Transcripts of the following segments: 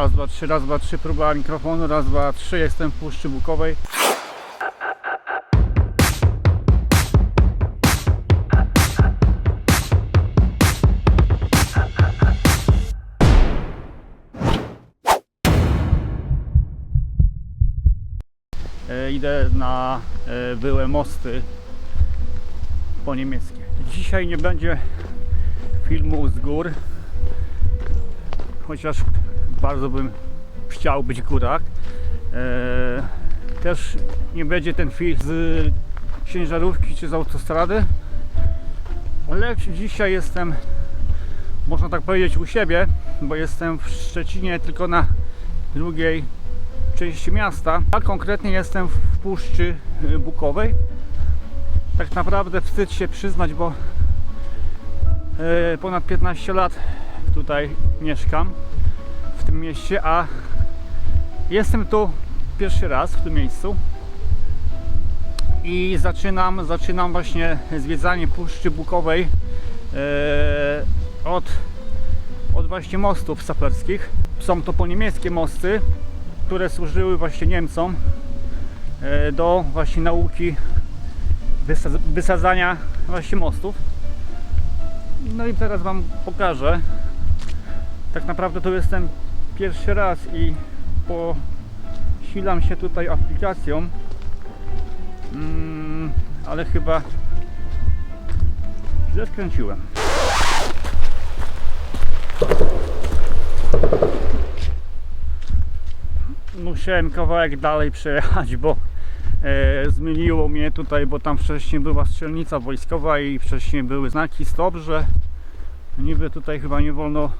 Raz, dwa, trzy, raz, dwa, trzy, próba mikrofonu, raz, dwa, trzy, jestem w Puszczy Bukowej. E, Idę na e, byłe mosty po niemieckie. Dzisiaj nie będzie filmu z gór, chociaż bardzo bym chciał być w górach. E, też nie będzie ten film z ciężarówki czy z autostrady, ale dzisiaj jestem, można tak powiedzieć, u siebie, bo jestem w Szczecinie tylko na drugiej części miasta, a konkretnie jestem w Puszczy Bukowej. Tak naprawdę wstyd się przyznać, bo e, ponad 15 lat tutaj mieszkam w tym mieście, a jestem tu pierwszy raz w tym miejscu i zaczynam, zaczynam właśnie zwiedzanie Puszczy Bukowej e, od, od właśnie mostów saperskich. Są to po niemieckie mosty, które służyły właśnie Niemcom e, do właśnie nauki wysa- wysadzania właśnie mostów. No i teraz Wam pokażę. Tak naprawdę to jestem pierwszy raz i posilam się tutaj aplikacją. Mm, ale chyba źle skręciłem. Musiałem kawałek dalej przejechać, bo e, zmieniło mnie tutaj, bo tam wcześniej była strzelnica wojskowa i wcześniej były znaki stop, że niby tutaj chyba nie wolno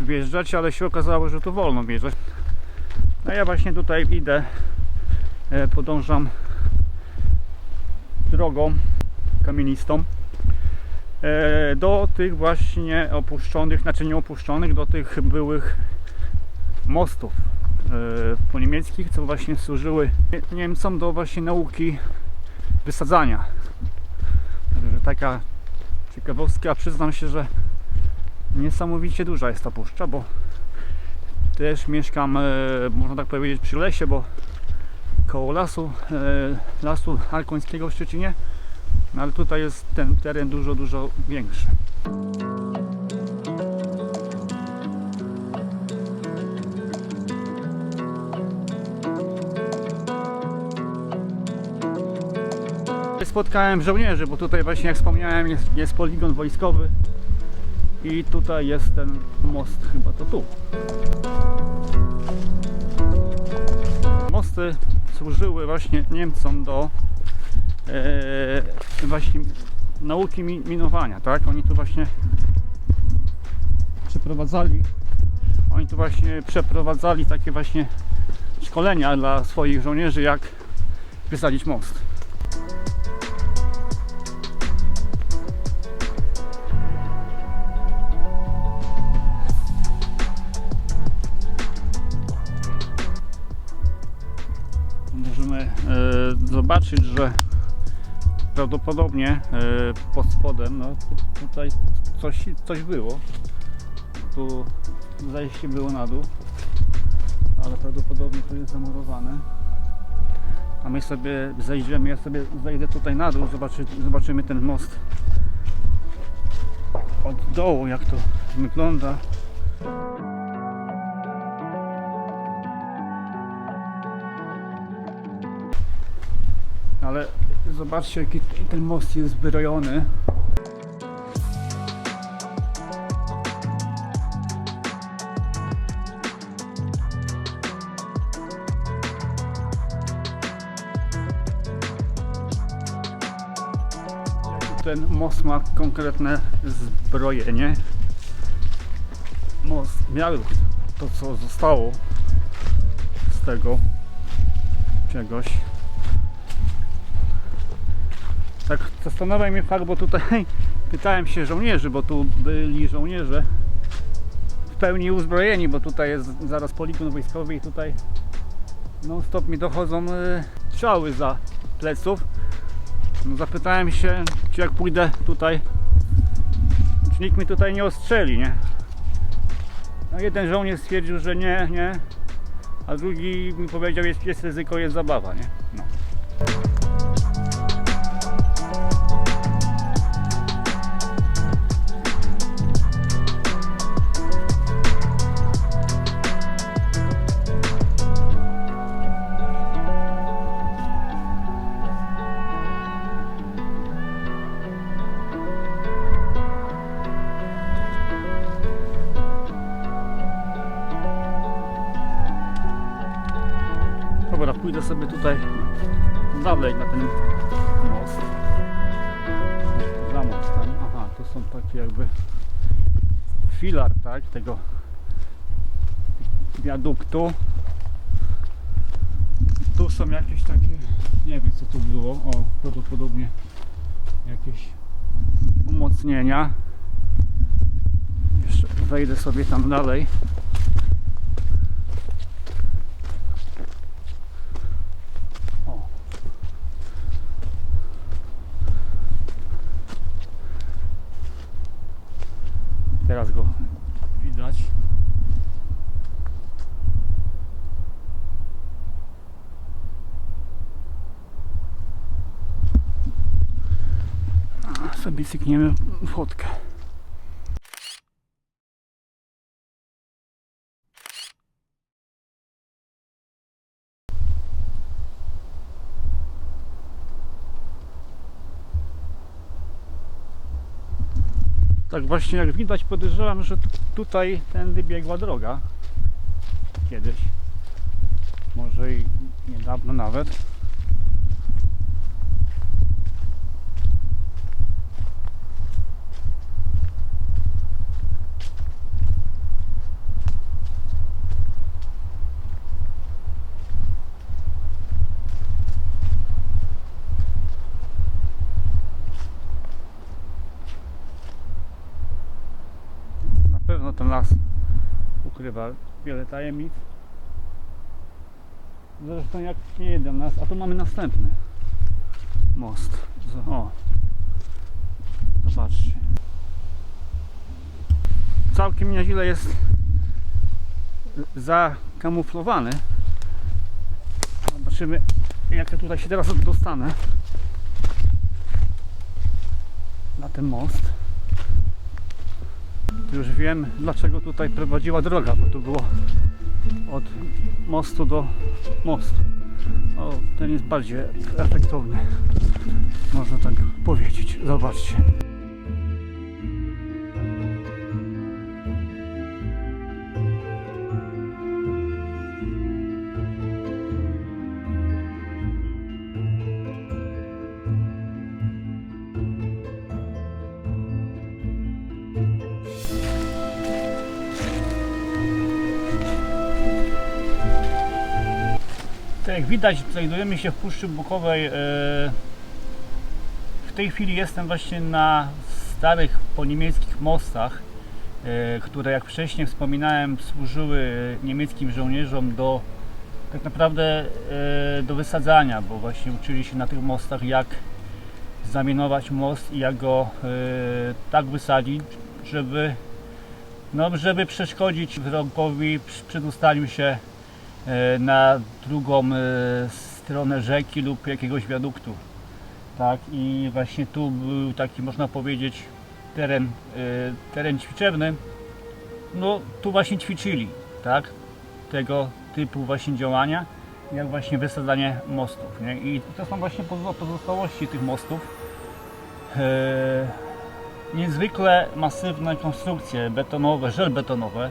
wjeżdżać, ale się okazało, że tu wolno wjeżdżać. A ja właśnie tutaj idę, e, podążam drogą kamienistą e, do tych właśnie opuszczonych, znaczy nie opuszczonych, do tych byłych mostów e, po niemieckich, co właśnie służyły Niemcom do właśnie nauki wysadzania. Taka ciekawostka, przyznam się, że niesamowicie duża jest ta puszcza, bo też mieszkam, e, można tak powiedzieć, przy lesie, bo koło lasu, e, lasu alkońskiego w Szczecinie, no ale tutaj jest ten teren dużo, dużo większy. Spotkałem żołnierzy, bo tutaj właśnie jak wspomniałem jest, jest poligon wojskowy i tutaj jest ten most, chyba to tu. Mosty służyły właśnie Niemcom do e, właśnie nauki mi- minowania, tak? Oni tu właśnie przeprowadzali oni tu właśnie przeprowadzali takie właśnie szkolenia dla swoich żołnierzy, jak wysadzić most. Zobaczyć, że prawdopodobnie e, pod spodem, no tu- tutaj coś, coś było. Tu zejście było na dół, ale prawdopodobnie tu jest zamurowane. A my sobie zejdziemy, ja sobie zejdę tutaj na dół, zobaczy, zobaczymy ten most od dołu, jak to wygląda. Ale zobaczcie jaki ten most jest wyrojony. Ten most ma konkretne zbrojenie. Most miał to co zostało z tego czegoś. Tak zastanawia mnie fakt, bo tutaj pytałem się żołnierzy, bo tu byli żołnierze w pełni uzbrojeni, bo tutaj jest zaraz poligon wojskowy i tutaj non stop mi dochodzą y, strzały za pleców. No, zapytałem się, czy jak pójdę tutaj, czy nikt mi tutaj nie ostrzeli, nie? No jeden żołnierz stwierdził, że nie, nie, a drugi mi powiedział, jest, jest ryzyko, jest zabawa, nie? Pójdę sobie tutaj dalej na ten most. Za mostem. Aha, to są takie jakby filar, tak, tego wiaduktu. Tu są jakieś takie, nie wiem co tu było, o, prawdopodobnie jakieś umocnienia. Jeszcze wejdę sobie tam dalej. O. Teraz go widać. A, Sobie cykniemy fotkę. Tak właśnie jak widać podejrzewam, że tu- tutaj tędy biegła droga. Kiedyś. Może i niedawno nawet. Na pewno ten las ukrywa wiele tajemnic. Zresztą jak nie jeden nas, a tu mamy następny most. O, zobaczcie. Całkiem nieźle jest zakamuflowany. Zobaczymy jak ja tutaj się teraz dostanę na ten most. Już wiem dlaczego tutaj prowadziła droga, bo tu było od mostu do mostu. O, ten jest bardziej efektowny. Można tak powiedzieć. Zobaczcie. Jak widać, znajdujemy się w Puszczy Bukowej. e, W tej chwili jestem właśnie na starych poniemieckich mostach, e, które jak wcześniej wspominałem służyły niemieckim żołnierzom do tak naprawdę e, do wysadzania, bo właśnie uczyli się na tych mostach jak zamienować most i jak go tak wysadzić, żeby no, żeby przeszkodzić wrogowi przy przedostaniu się na drugą e, stronę rzeki lub jakiegoś wiaduktu. Tak, i właśnie tu był taki, można powiedzieć, teren, e, teren ćwiczebny. No, tu właśnie ćwiczyli, tak, tego typu właśnie działania, jak właśnie wysadzanie mostów, nie? I to są właśnie pozo- pozostałości tych mostów. E, niezwykle masywne konstrukcje betonowe, żelbetonowe,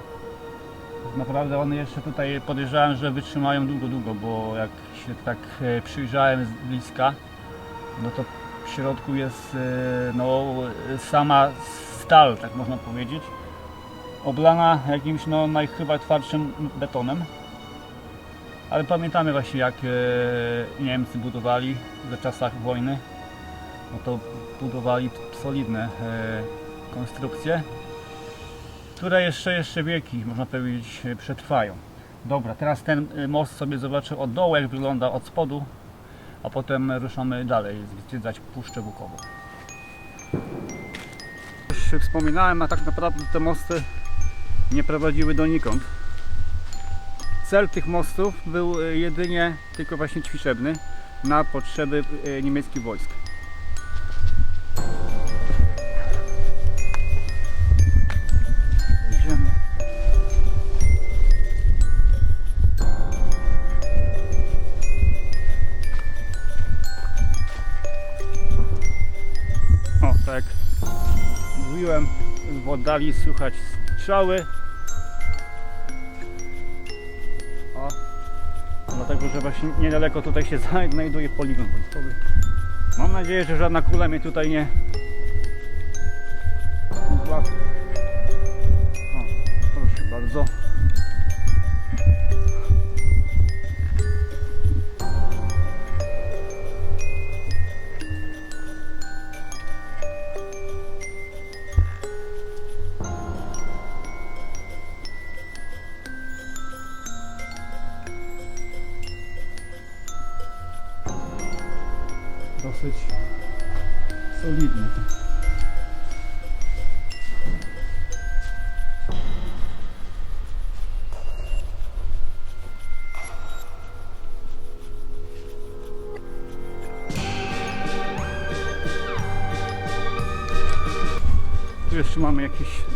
naprawdę one jeszcze tutaj podejrzewam, że wytrzymają długo, długo, bo jak się tak e, przyjrzałem z bliska, no to w środku jest e, no, sama stal, tak można powiedzieć, oblana jakimś no, naj, chyba twardszym betonem. Ale pamiętamy właśnie jak e, Niemcy budowali za czasach wojny, no to budowali solidne konstrukcje które jeszcze, jeszcze wieki, można powiedzieć, przetrwają. Dobra, teraz ten y, most sobie zobaczę od dołu, jak wygląda od spodu, a potem ruszamy dalej, zwiedzać Puszczę Bukową. Już wspominałem, a tak naprawdę te mosty nie prowadziły donikąd. Cel tych mostów był e, jedynie tylko właśnie ćwiczebny na potrzeby e, niemieckich wojsk. W oddali słychać strzały. O, dlatego, że właśnie niedaleko tutaj się znajduje poligon wojskowy. Mam nadzieję, że żadna kula mnie tutaj nie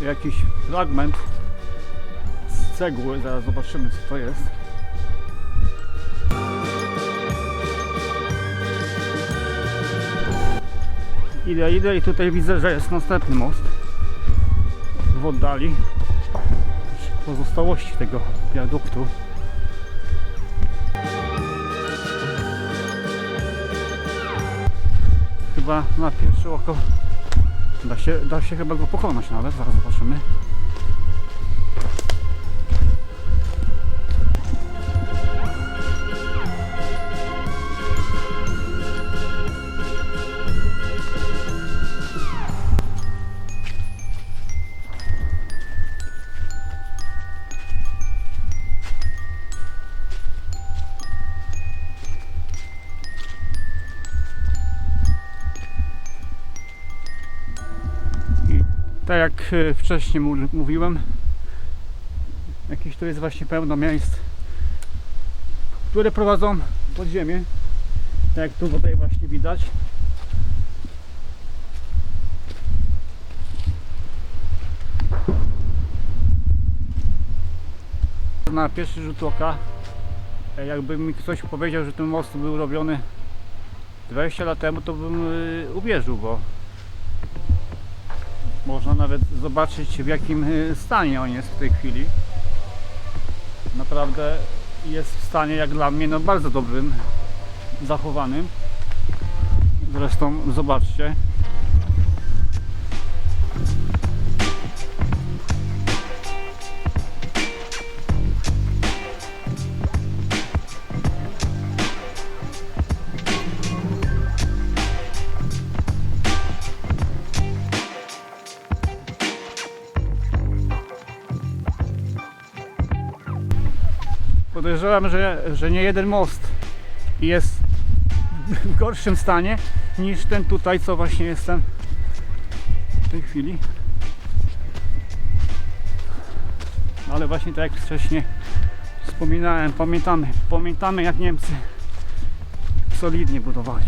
jakiś, fragment z cegły, zaraz zobaczymy co to jest. Idę, idę i tutaj widzę, że jest następny most w oddali. Pozostałości tego wiaduktu. Chyba na pierwsze oko da się, da się chyba go pokonać nawet, zaraz zobaczymy. Wcześniej mu- mówiłem, jakieś tu jest właśnie pełno miejsc, które prowadzą pod ziemię. Tak jak tu tutaj właśnie widać. Na pierwszy rzut oka, e, jakby mi ktoś powiedział, że ten most był robiony 20 lat temu, to bym e, uwierzył, bo można nawet zobaczyć w jakim y, stanie on jest w tej chwili. Naprawdę jest w stanie jak dla mnie no bardzo dobrym, zachowanym. Zresztą zobaczcie. Podejrzewam, że, że nie jeden most jest w gorszym stanie niż ten tutaj, co właśnie jestem w tej chwili. Ale właśnie tak jak wcześniej wspominałem, pamiętamy, pamiętamy jak Niemcy solidnie budowali.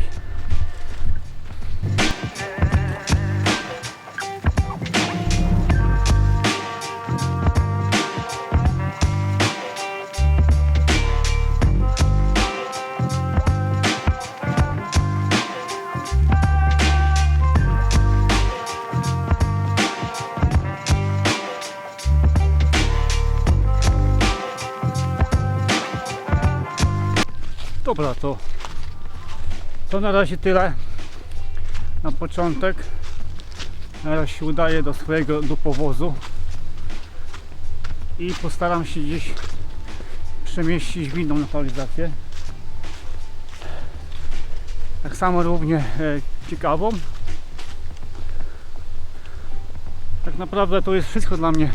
Dobra, to, to na razie tyle na początek. Teraz się udaję do swojego do powozu i postaram się gdzieś przemieścić w inną lokalizację. Tak samo równie e, ciekawą. Tak naprawdę to jest wszystko dla mnie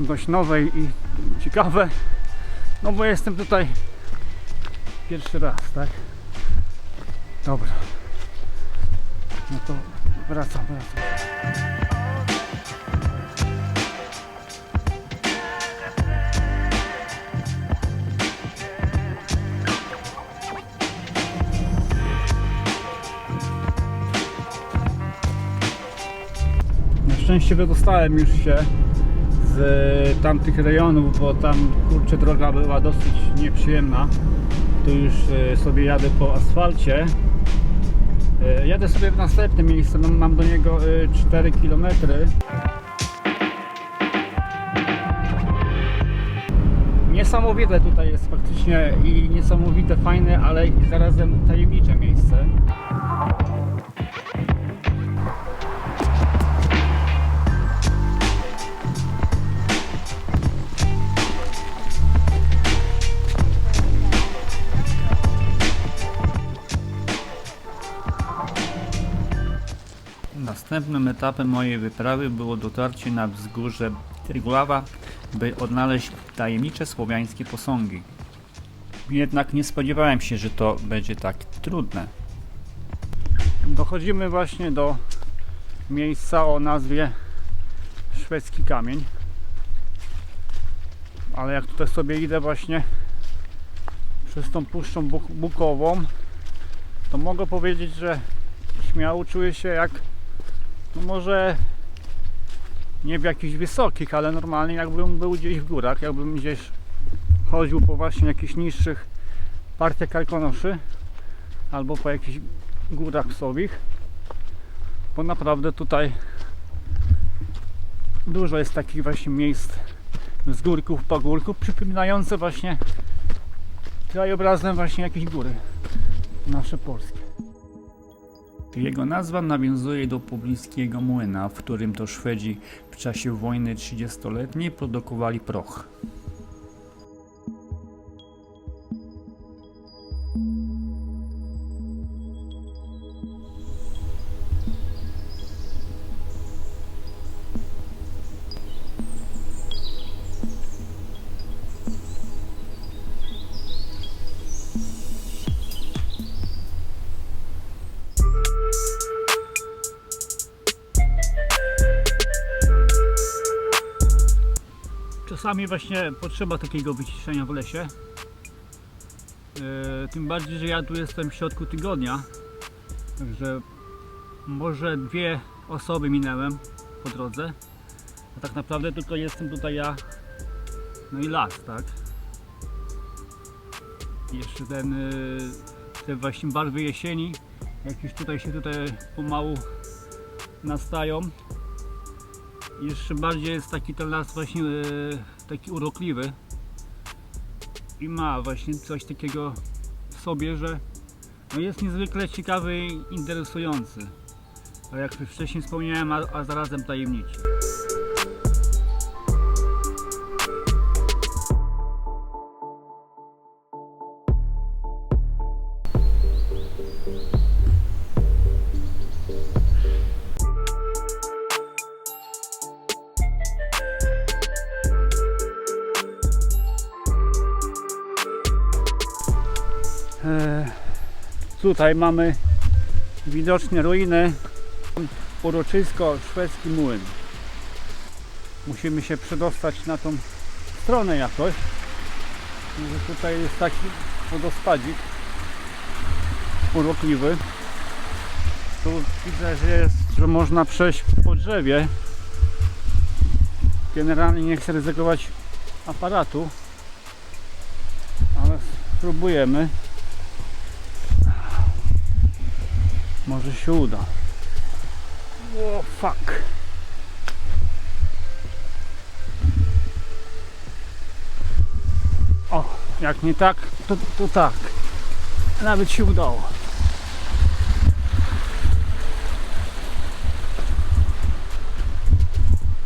dość nowe i ciekawe. No bo jestem tutaj Pierwszy raz, tak? Dobra. No to wracam, wracam. Na szczęście wydostałem już się z tamtych rejonów, bo tam kurczę droga była dosyć nieprzyjemna. Tu już e, sobie jadę po asfalcie. E, Jadę sobie w następne miejsce, mam do niego e, 4 km. Niesamowite tutaj jest faktycznie i niesamowite, fajne, ale zarazem tajemnicze miejsce. Następnym etapem mojej wyprawy było dotarcie na wzgórze Trygława, by odnaleźć tajemnicze słowiańskie posągi. Jednak nie spodziewałem się, że to będzie tak trudne. Dochodzimy właśnie do miejsca o nazwie Szwedzki Kamień. Ale jak tutaj sobie idę właśnie przez tą puszczą buk- bukową, to mogę powiedzieć, że śmiało czuję się jak no może nie w jakichś wysokich, ale normalnie jakbym był gdzieś w górach, jakbym gdzieś chodził po właśnie jakichś niższych partiach karkonoszy albo po jakichś górach psowich bo naprawdę tutaj dużo jest takich właśnie miejsc z górków, pagórków przypominające właśnie krajobrazem właśnie jakieś góry nasze polskie jego nazwa nawiązuje do pobliskiego młyna, w którym to Szwedzi w czasie wojny 30-letniej produkowali proch. Czasami właśnie potrzeba takiego wyciszenia w lesie. E, tym bardziej, że ja tu jestem w środku tygodnia. Także może dwie osoby minęłem po drodze. A tak naprawdę tylko jestem tutaj ja. No i las, tak? Jeszcze ten, e, te właśnie barwy jesieni, jak już tutaj się tutaj pomału nastają, jeszcze bardziej jest taki ten las właśnie e, taki urokliwy i ma właśnie coś takiego w sobie, że no jest niezwykle ciekawy i interesujący. A jak już wcześniej wspomniałem, a, a zarazem tajemniczy. Tutaj mamy widoczne ruiny, uroczysko szwedzki młyn. Musimy się przedostać na tą stronę jakoś. Może tutaj jest taki wodospadzik urokliwy. Tu widzę, że jest, że można przejść po drzewie. Generalnie nie chcę ryzykować aparatu, ale spróbujemy. Może się uda. O fuck. O, jak nie tak, to, to tak. Nawet się udało.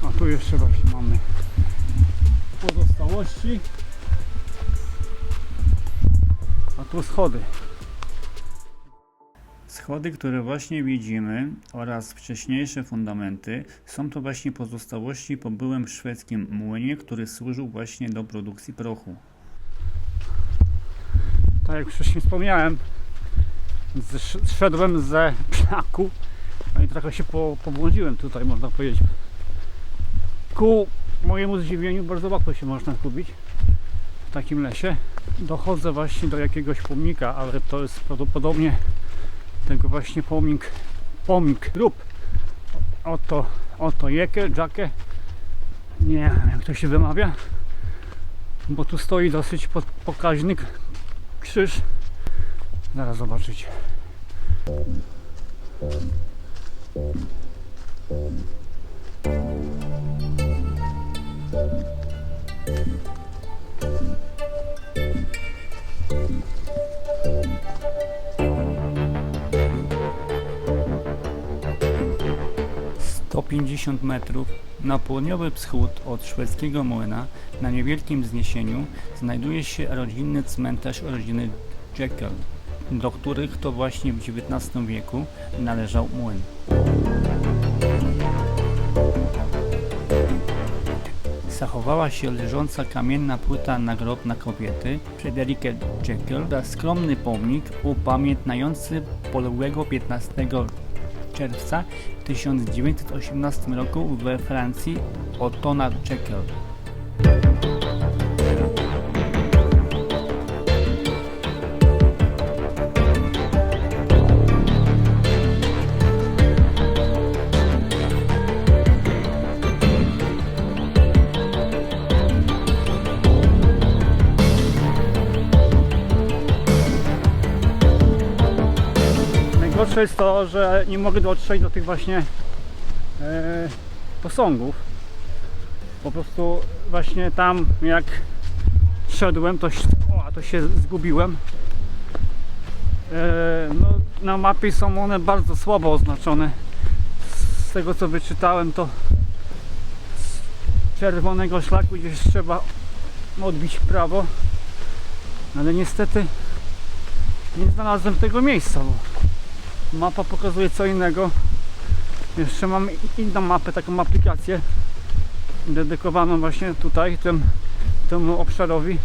A tu jeszcze właśnie mamy pozostałości. A tu schody. Schody, które właśnie widzimy oraz wcześniejsze fundamenty są to właśnie pozostałości po byłym szwedzkim młynie, który służył właśnie do produkcji prochu. Tak jak wcześniej wspomniałem, zsz- zszedłem ze ptaku no i trochę się po, pobłądziłem tutaj, można powiedzieć. Ku mojemu zdziwieniu bardzo łatwo się można zgubić w takim lesie. Dochodzę właśnie do jakiegoś pomnika, ale to jest prawdopodobnie tego właśnie pomnik, pomnik rób. Oto, oto jekę, jakę. Nie wiem jak to się wymawia. Bo tu stoi dosyć pokaźny krzyż. Zaraz zobaczycie. Thank you. 50 metrów na południowy wschód od szwedzkiego młyna na niewielkim wzniesieniu znajduje się rodzinny cmentarz rodziny Jekyll, do których to właśnie w XIX wieku należał młyn. zachowała się leżąca kamienna płyta nagrobna kobiety Frederikę Jekyll oraz skromny pomnik upamiętniający poległego 15 czerwca w 1918 roku we Francji Ottona Jekyll. Najgorsze jest to, że nie mogę dotrzeć do tych właśnie e, posągów. Po prostu właśnie tam jak szedłem, to, o, to się zgubiłem. E, no, na mapie są one bardzo słabo oznaczone. Z tego co wyczytałem, to z czerwonego szlaku gdzieś trzeba odbić w prawo. Ale niestety nie znalazłem tego miejsca, bo mapa pokazuje co innego. Jeszcze mam inną mapę, taką aplikację dedykowaną właśnie tutaj, tym, temu obszarowi.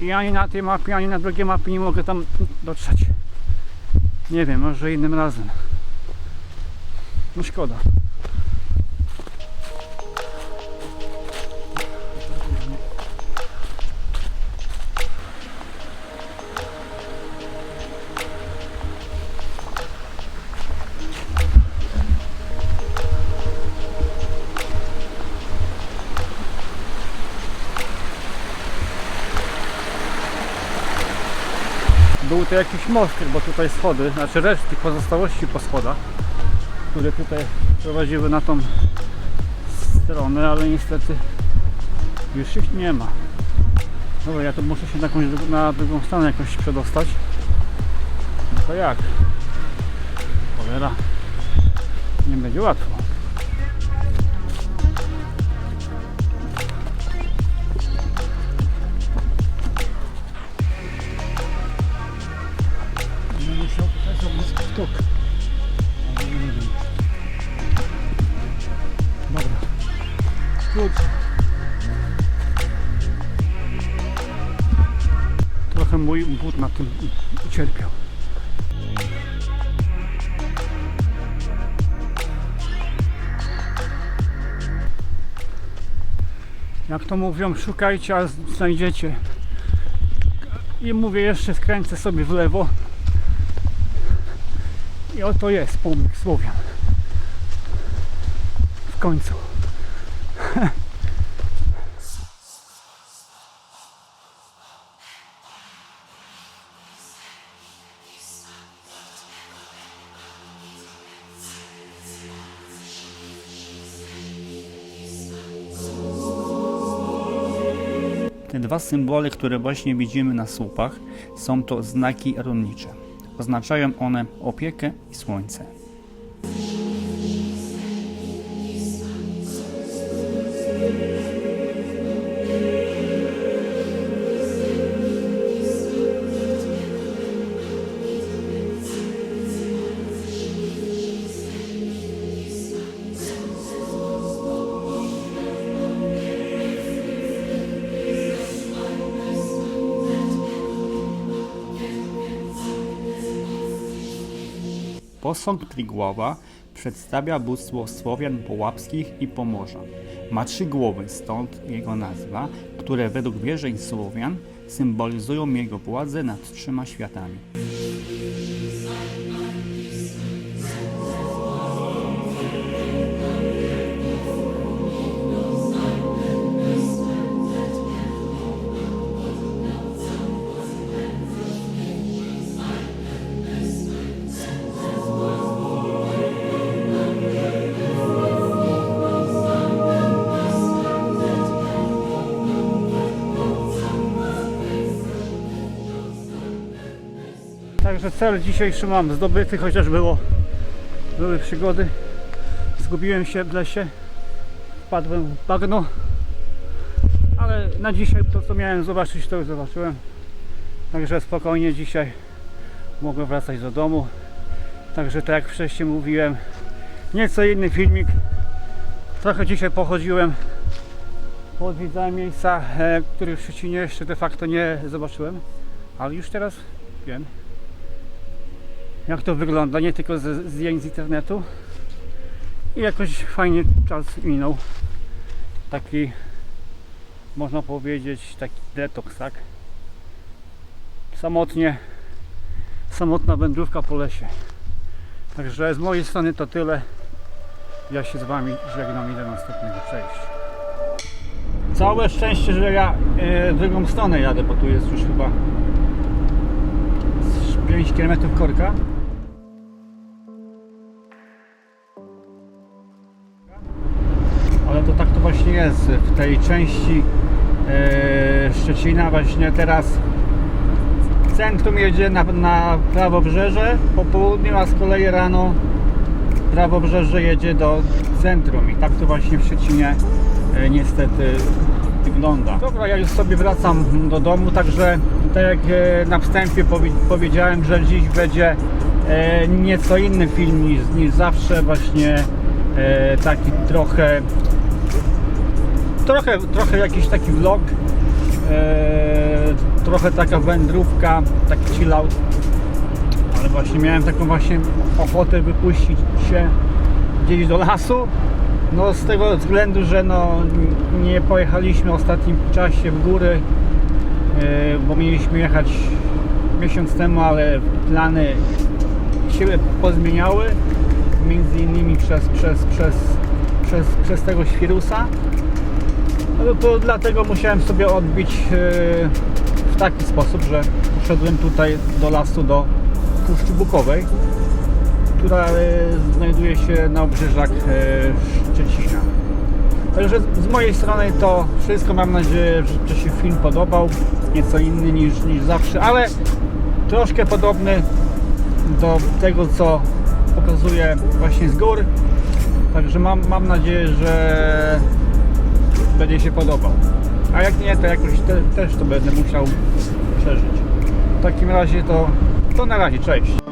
I ani na tej mapie, ani na drugiej mapie nie mogę tam dotrzeć. Nie wiem, może innym razem. No szkoda. To jakiś most, bo tutaj schody, znaczy resztki pozostałości po schodach, które tutaj prowadziły na tą stronę, ale niestety już ich nie ma. Dobra, ja to muszę się na, jakąś, na drugą stronę jakoś przedostać. No to jak? Cholera. Nie będzie łatwo. To mówią, szukajcie, a znajdziecie. I mówię jeszcze skręcę sobie w lewo. I oto jest pomnik Słowian. W końcu. Te dwa symbole, które właśnie widzimy na słupach, są to znaki runnicze. Oznaczają one opiekę i słońce. Posąg Trigłowa przedstawia bóstwo Słowian Połapskich i Pomorzan. Ma trzy głowy, stąd jego nazwa, które według wierzeń Słowian symbolizują jego władzę nad trzema światami. Cel dzisiejszy mam zdobyty, chociaż było, były przygody. Zgubiłem się w lesie, wpadłem w bagno, ale na dzisiaj to co miałem zobaczyć to już zobaczyłem. Także spokojnie dzisiaj mogę wracać do domu. Także tak jak wcześniej mówiłem, nieco inny filmik. Trochę dzisiaj pochodziłem, poodwiedzałem miejsca, e, których w Szczecinie jeszcze de facto nie zobaczyłem, ale już teraz wiem jak to wygląda, nie tylko ze zdjęć z internetu? I jakoś fajnie czas minął. Taki można powiedzieć taki detoks, tak? Samotnie samotna wędrówka po lesie. Także z mojej strony to tyle. Ja się z Wami żegnam i do następnego. Przejścia całe szczęście, że ja e, drugą stronę jadę, bo tu jest już chyba z 5 km korka ale to tak to właśnie jest. W tej części e, Szczecina właśnie teraz centrum jedzie na, na prawobrzeże po południu, a z kolei rano prawobrzeże jedzie do centrum. I tak to właśnie w Szczecinie e, niestety wygląda. Dobra, ja już sobie wracam do domu, także tak jak e, na wstępie powi powiedziałem, że dziś będzie nieco inny film niż, niż zawsze, właśnie taki trochę trochę, trochę jakiś taki vlog e, trochę taka wędrówka, taki chill out. Ale właśnie miałem taką właśnie ochotę wypuścić się gdzieś do lasu. No z tego względu, że no nie pojechaliśmy w ostatnim czasie w góry e, bo mieliśmy jechać miesiąc temu, ale plany się pozmieniały. Między innymi przez, przez, przez, przez, przez tego świrusa no to dlatego musiałem sobie odbić e, w taki sposób, że poszedłem tutaj do lasu do Puszczy Bukowej, która e, znajduje się na obrzeżach e, Szczecina. Także z mojej strony to wszystko. Mam nadzieję, że się film podobał. Nieco inny niż, niż zawsze, ale troszkę podobny do tego, co pokazuję właśnie z gór. Także mam, mam nadzieję, że będzie się podobał. A jak nie, to jakoś te, też to będę musiał przeżyć. W takim razie to, to na razie, cześć.